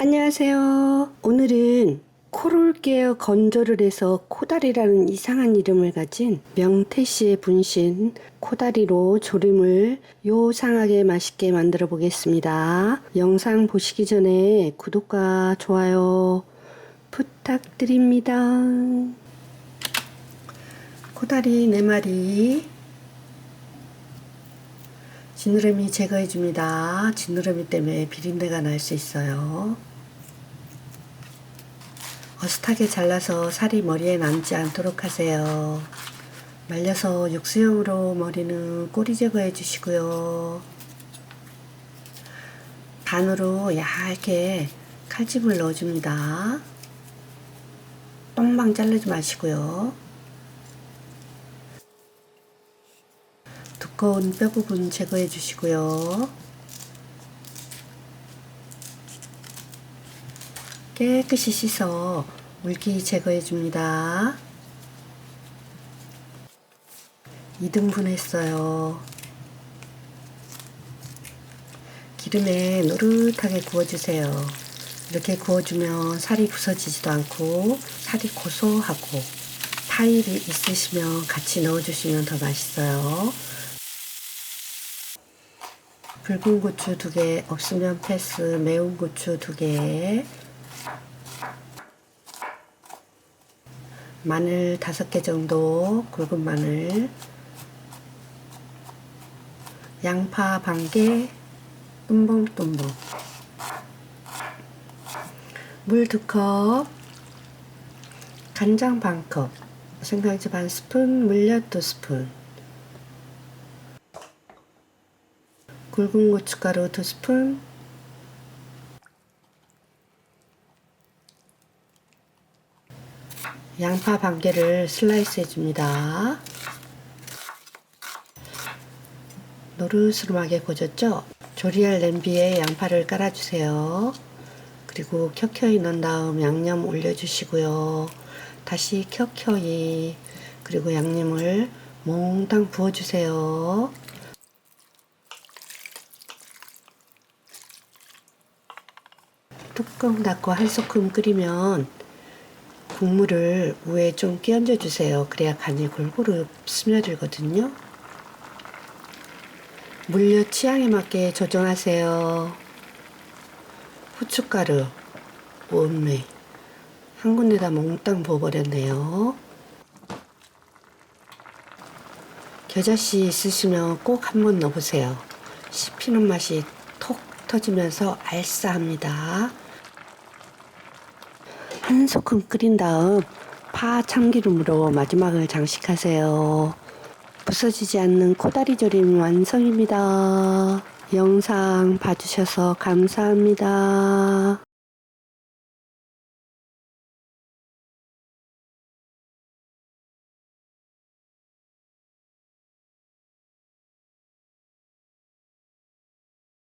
안녕하세요. 오늘은 코를 깨어 건조를 해서 코다리라는 이상한 이름을 가진 명태 씨의 분신 코다리로 조림을 요상하게 맛있게 만들어 보겠습니다. 영상 보시기 전에 구독과 좋아요 부탁드립니다. 코다리 4마리 지느러미 제거해 줍니다. 지느러미 때문에 비린내가 날 수 있어요. 어슷하게 잘라서 살이 머리에 남지 않도록 하세요. 말려서 육수용으로 머리는 꼬리 제거해 주시고요. 반으로 얇게 칼집을 넣어줍니다. 똥방 자르지 마시고요. 두꺼운 뼈 부분 제거해 주시고요. 깨끗이 씻어 물기 제거해 줍니다. 2등분 했어요. 기름에 노릇하게 구워주세요. 이렇게 구워주면 살이 부서지지도 않고 살이 고소하고 파일이 있으시면 같이 넣어주시면 더 맛있어요. 붉은 고추 두 개, 없으면 패스, 매운 고추 두 개, 마늘 다섯 개 정도, 굵은 마늘, 양파 반 개, 뚱벙뚱벙, 물두 컵, 간장 반 컵, 생강주 반 스푼, 물엿 두 스푼, 굵은 고춧가루 두 스푼, 양파 반 개를 슬라이스 해줍니다. 노르스름하게 고졌죠? 조리할 냄비에 양파를 깔아주세요. 그리고 켜켜이 넣은 다음 양념 올려주시고요. 다시 켜켜이 그리고 양념을 몽땅 부어주세요. 뚜껑 닫고 한 소끔 끓이면 국물을 위에 좀 끼얹어 주세요. 그래야 간이 골고루 스며들거든요. 물엿 취향에 맞게 조정하세요. 후춧가루, 원매 한 군데다 몽땅 부어버렸네요. 겨자씨 있으시면 꼭 한번 넣어보세요. 씹히는 맛이 톡 터지면서 알싸합니다. 한 소끔 끓인 다음 파 참기름으로 마지막을 장식하세요. 부서지지 않는 코다리 조림 완성입니다. 영상 봐주셔서 감사합니다.